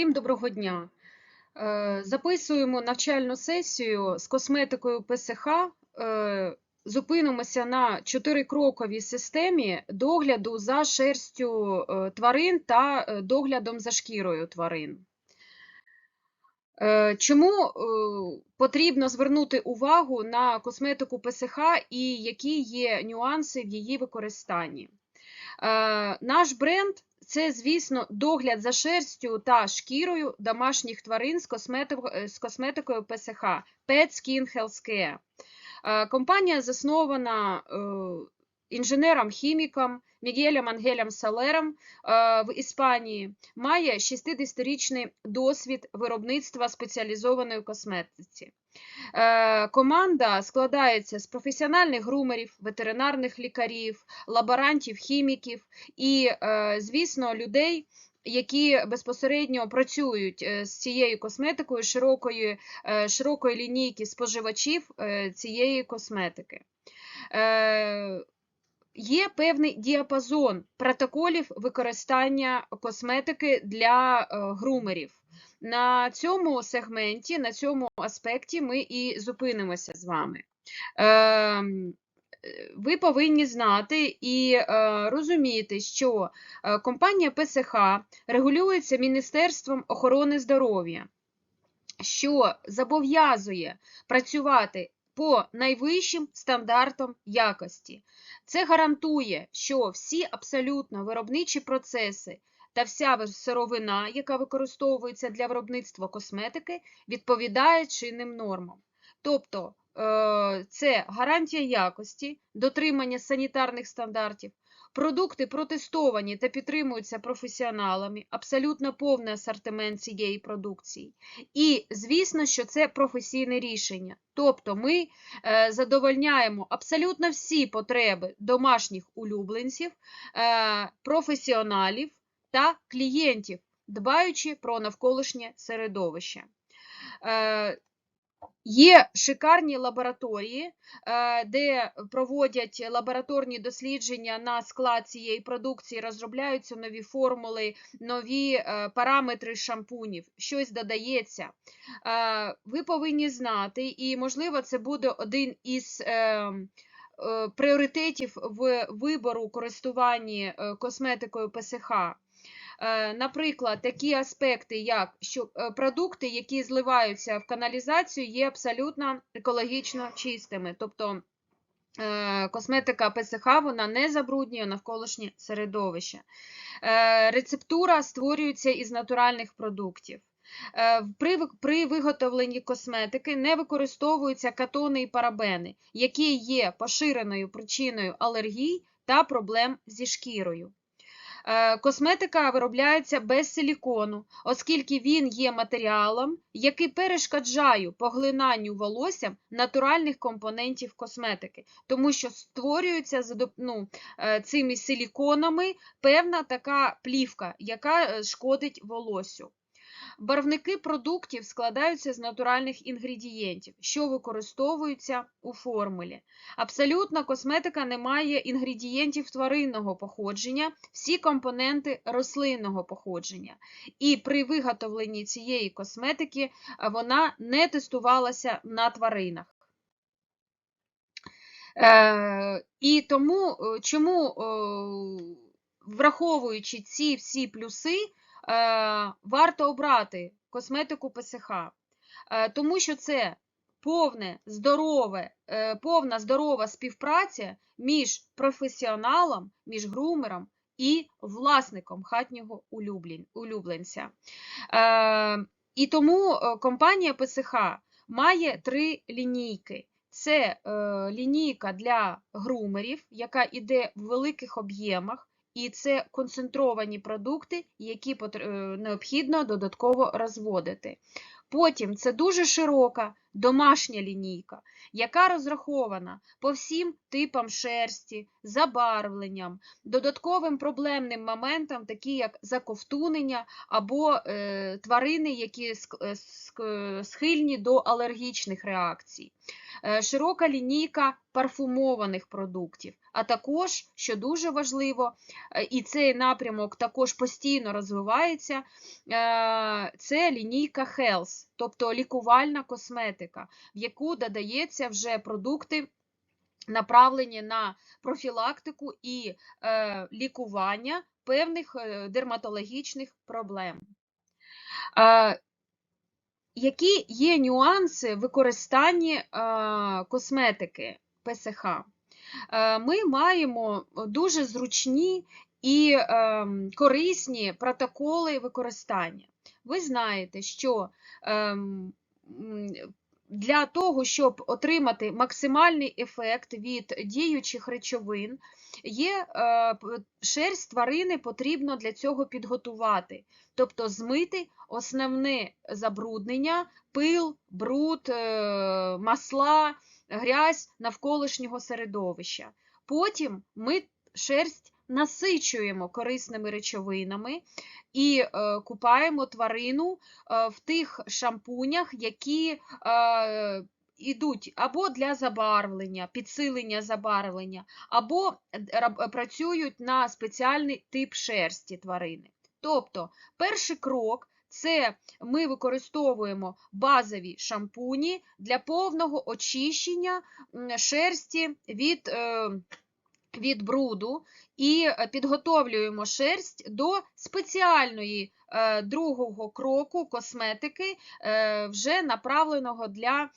Всім доброго дня. Е, Записуємо навчальну сесію з косметикою ПСХ. Е, Зупинимося на чотирикроковій системі догляду за шерстю е, тварин та доглядом за шкірою тварин. Чому потрібно звернути увагу на косметику ПСХ і які є нюанси в її використанні? Наш бренд це, звісно, догляд за шерстю та шкірою домашніх тварин з, косметик- е, з косметикою ПСХ Pet Skin Health Care. Компанія заснована е, інженером-хіміком Мігелем Ангелем Салером е, в Іспанії. Має 60-річний досвід виробництва спеціалізованої косметиці. Е, Команда складається з професіональних грумерів, ветеринарних лікарів, лаборантів, хіміків і, е, звісно, людей, які безпосередньо працюють з цією косметикою широкої, широкої лінійки споживачів цієї косметики. Є певний діапазон протоколів використання косметики для е, грумерів. На цьому сегменті, на цьому аспекті ми і зупинимося з вами. Ем, Ви повинні знати і е, розуміти, що е, компанія ПСХ регулюється Міністерством охорони здоров'я, що зобов'язує працювати по найвищим стандартам якості. Це гарантує, що всі абсолютно виробничі процеси та вся сировина, яка використовується для виробництва косметики, відповідає чинним нормам. Тобто е, це гарантія якості, дотримання санітарних стандартів, продукти протестовані та підтримуються професіоналами, абсолютно повний асортимент цієї продукції. І, звісно, що це професійне рішення. Тобто ми е, задовольняємо абсолютно всі потреби домашніх улюбленців, е, професіоналів та клієнтів, дбаючи про навколишнє середовище. Є шикарні лабораторії, е, де проводять лабораторні дослідження на склад цієї продукції, розробляються нові формули, нові е, параметри шампунів, щось додається. Е, Ви повинні знати, і, можливо, це буде один із пріоритетів в вибору користуванні косметикою ПСХ. Е, Наприклад, такі аспекти, як що е, продукти, які зливаються в каналізацію, є абсолютно екологічно чистими. Тобто е, косметика ПСХ вона не забруднює навколишнє середовище. Рецептура створюється із натуральних продуктів. При, при виготовленні косметики не використовуються катони і парабени, які є поширеною причиною алергій та проблем зі шкірою. Е, Косметика виробляється без силікону, оскільки він є матеріалом, який перешкоджає поглинанню волоссям натуральних компонентів косметики, тому що створюється ну, е, цими силіконами певна така плівка, яка е, шкодить волоссю. Барвники продуктів складаються з натуральних інгредієнтів, що використовуються у формулі. Абсолютно косметика не має інгредієнтів тваринного походження, всі компоненти рослинного походження. І при виготовленні цієї косметики вона не тестувалася на тваринах. Е, і тому, е, чому, е, враховуючи ці всі плюси, е, варто обрати косметику ПСХ, Е, тому що це повне, здорове, е, повна здорова співпраця між професіоналом, між грумером і власником хатнього улюбленця. Е, І тому е, компанія ПСХ має три лінійки. Це е, лінійка для грумерів, яка йде в великих об'ємах, і це концентровані продукти, які е, необхідно додатково розводити. Потім це дуже широка домашня лінійка, яка розрахована по всім типам шерсті, забарвленням, додатковим проблемним моментам, такі як заковтунення або е, тварини, які е, схильні до алергічних реакцій. Е, Широка лінійка парфумованих продуктів, а також, що дуже важливо, е, і цей напрямок також постійно розвивається, е, це лінійка Health, тобто лікувальна косметика, в яку додається вже продукти направлені на профілактику і е, лікування певних дерматологічних проблем. Які є нюанси використання е, косметики ПСХ? Е, Ми маємо дуже зручні і ем, корисні протоколи використання. Ви знаєте, що ем, для того, щоб отримати максимальний ефект від діючих речовин, є е, шерсть тварини потрібно для цього підготувати, тобто змити основне забруднення, пил, бруд, е, масла, грязь навколишнього середовища. Потім ми шерсть насичуємо корисними речовинами і е, купаємо тварину е, в тих шампунях, які е, йдуть або для забарвлення, підсилення забарвлення, або працюють на спеціальний тип шерсті тварини. Тобто, перший крок це ми використовуємо базові шампуні для повного очищення шерсті від, е, від бруду і е, підготовлюємо шерсть до спеціальної е, другого кроку косметики, вже направленого для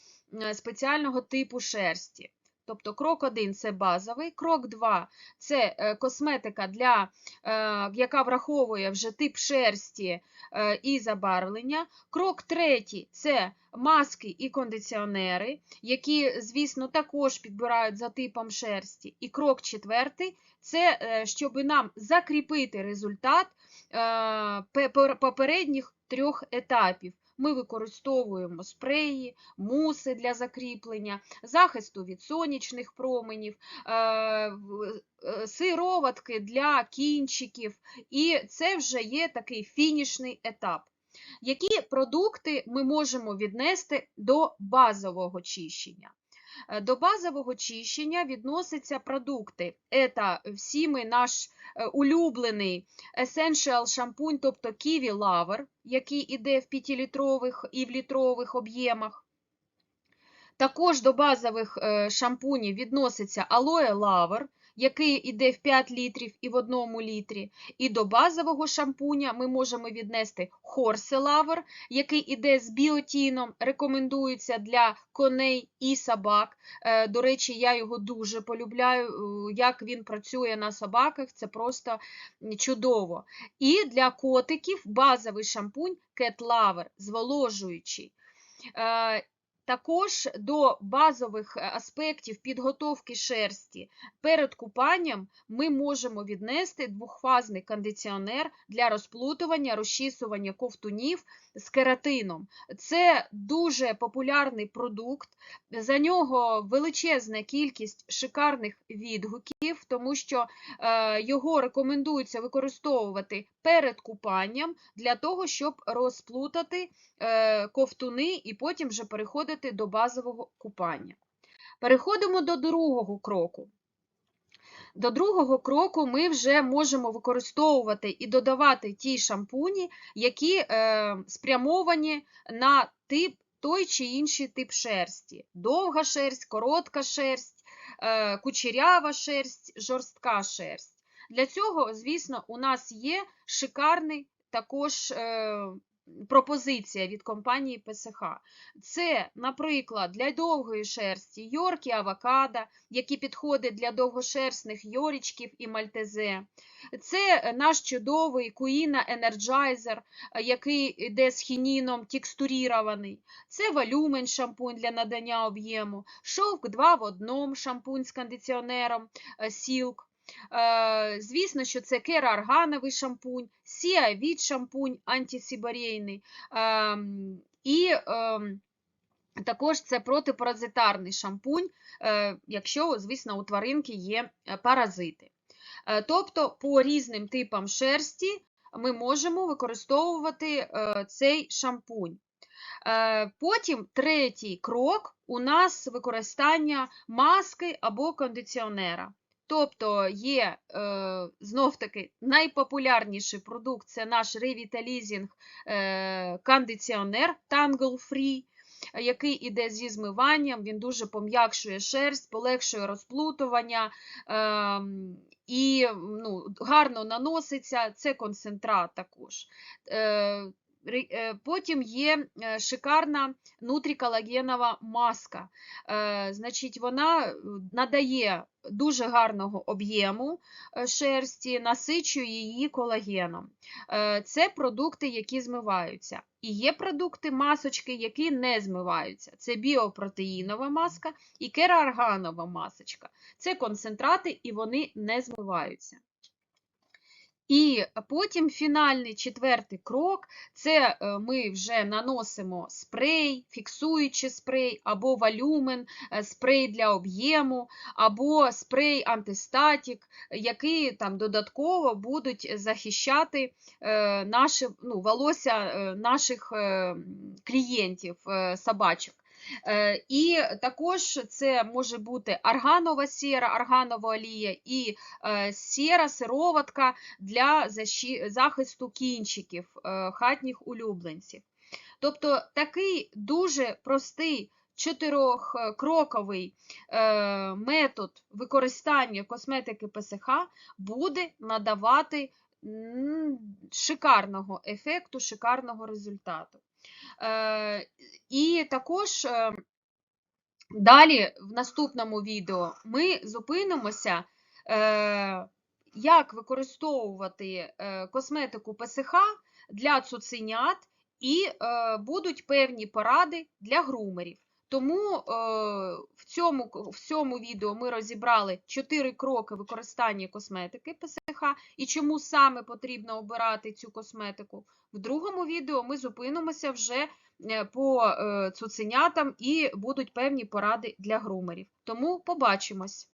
спеціального типу шерсті. Тобто крок 1 це базовий, крок 2 це е, косметика, для, е, яка враховує вже тип шерсті е, і забарвлення. Крок 3 це маски і кондиціонери, які, звісно, також підбирають за типом шерсті. І крок 4 це щоб нам закріпити результат пе- пер- попередніх трьох етапів. Ми використовуємо спреї, муси для закріплення, захисту від сонячних променів, е, е, сироватки для кінчиків, і це вже є такий фінішний етап. Які продукти ми можемо віднести до базового чищення? Е, До базового чищення відносяться продукти. Це всі наш е, улюблений Essential шампунь, тобто Kiwi Lover, який іде в 5-літрових і в літрових об'ємах. Також до базових е, шампунів відноситься Aloe Lover, який іде в 5 літрів і в 1 літрі. І до базового шампуня ми можемо віднести Lover, який іде з біотіном, рекомендується для коней і собак. Е, До речі, я його дуже полюбляю, е, як він працює на собаках, це просто чудово. І для котиків базовий шампунь Lover, зволожуючий. Також до базових е, аспектів підготовки шерсті перед купанням ми можемо віднести двохфазний кондиціонер для розплутування, розчісування ковтунів з кератином. Це дуже популярний продукт, за нього величезна кількість шикарних відгуків, тому що е, його рекомендується використовувати перед купанням для того, щоб розплутати е, ковтуни і потім вже переходити до базового купання. Переходимо до другого кроку. До другого кроку ми вже можемо використовувати і додавати ті шампуні, які е, спрямовані на тип той чи інший тип шерсті. Довга шерсть, коротка шерсть, е, кучерява шерсть, жорстка шерсть. Для цього, звісно, у нас є шикарний також е, пропозиція від компанії ПСХ. Це, наприклад, для довгої шерсті йорки авокадо, які підходять для довгошерстних йорічків і мальтезе. Це наш чудовий Куїна Energizer, е, який йде з хініном текстурірований. Це валюмен шампунь для надання об'єму, шовк 2 в одному шампунь з кондиціонером е, Silk. Е, Звісно, що це керооргановий шампунь, сіавіт шампунь антисібарейний. ем, І ем, також це протипаразитарний шампунь, е, якщо, звісно, у тваринки є е, паразити. Тобто по різним типам шерсті ми можемо використовувати цей шампунь. Потім третій крок у нас використання маски або кондиціонера. Тобто є е, знов-таки найпопулярніший продукт це наш ревіталізінг е, кондиціонер Tangle Free, який іде зі змиванням, він дуже пом'якшує шерсть, полегшує розплутування е, і ну, гарно наноситься. Це концентрат також. Е, Потім є е, шикарна нутріколагенова маска. Е, Значить, вона надає дуже гарного об'єму е, шерсті, насичує її колагеном. Е, Це продукти, які змиваються. І є продукти, масочки, які не змиваються. Це біопротеїнова маска і кероорганова масочка. Це концентрати, і вони не змиваються. І потім фінальний четвертий крок це е, ми вже наносимо спрей, фіксуючий спрей, або валюмен, е, спрей для об'єму, або спрей антистатік, які там додатково будуть захищати е, наше, ну, волосся наших клієнтів, собачок. Е, І також це може бути арганова сіра, арганова олія і е, сіра, сироватка для захисту кінчиків е, хатніх улюбленців. Тобто такий дуже простий чотирьохкроковий метод використання косметики ПСХ буде надавати шикарного ефекту, шикарного результату. І також е, далі в наступному відео ми зупинимося, е, як використовувати е, косметику ПСХ для цуценят, і е, будуть певні поради для грумерів. Тому е, в, цьому, в цьому відео ми розібрали 4 кроки використання косметики ПСХ і чому саме потрібно обирати цю косметику. В другому відео ми зупинимося вже е, по е, цуценятам і будуть певні поради для грумерів. Тому побачимось!